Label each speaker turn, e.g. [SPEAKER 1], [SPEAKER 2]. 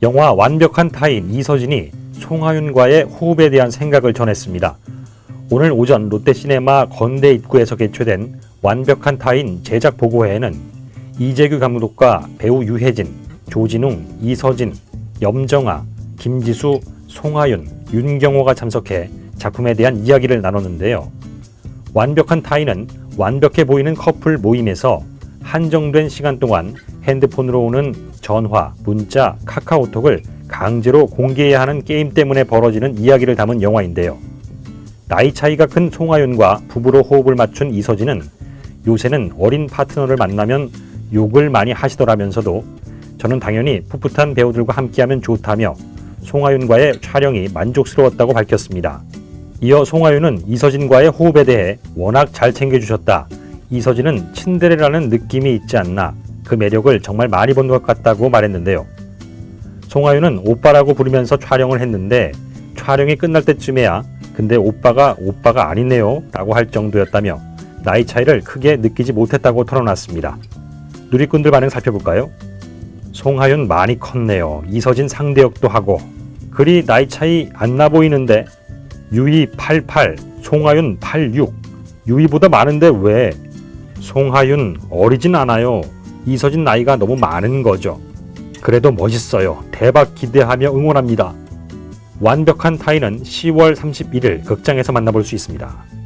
[SPEAKER 1] 영화 완벽한 타인 이서진이 송하윤과의 호흡에 대한 생각을 전했습니다. 오늘 오전 롯데시네마 건대 입구에서 개최된 완벽한 타인 제작 보고회에는 이재규 감독과 배우 유혜진, 조진웅, 이서진, 염정아, 김지수, 송하윤, 윤경호가 참석해 작품에 대한 이야기를 나눴는데요. 완벽한 타인은 완벽해 보이는 커플 모임에서 한정된 시간 동안 핸드폰으로 오는 전화, 문자, 카카오톡을 강제로 공개해야 하는 게임 때문에 벌어지는 이야기를 담은 영화인데요. 나이 차이가 큰 송하윤과 부부로 호흡을 맞춘 이서진은 요새는 어린 파트너를 만나면 욕을 많이 하시더라면서도 저는 당연히 풋풋한 배우들과 함께하면 좋다며 송하윤과의 촬영이 만족스러웠다고 밝혔습니다. 이어 송하윤은 이서진과의 호흡에 대해 워낙 잘 챙겨주셨다. 이서진은 친데레라는 느낌이 있지 않나. 그 매력을 정말 많이 본 것 같다고 말했는데요. 송하윤은 오빠라고 부르면서 촬영을 했는데 촬영이 끝날 때쯤에야 근데 오빠가 오빠가 아니네요 라고 할 정도였다며 나이 차이를 크게 느끼지 못했다고 털어놨습니다. 누리꾼들 반응 살펴볼까요? 송하윤 많이 컸네요. 이서진 상대역도 하고 그리 나이 차이 안 나 보이는데 유이 88, 송하윤 86 유이보다 많은데 왜? 송하윤 어리진 않아요. 이서진 나이가 너무 많은 거죠. 그래도 멋있어요. 대박 기대하며 응원합니다. 완벽한 타인은 10월 31일 극장에서 만나볼 수 있습니다.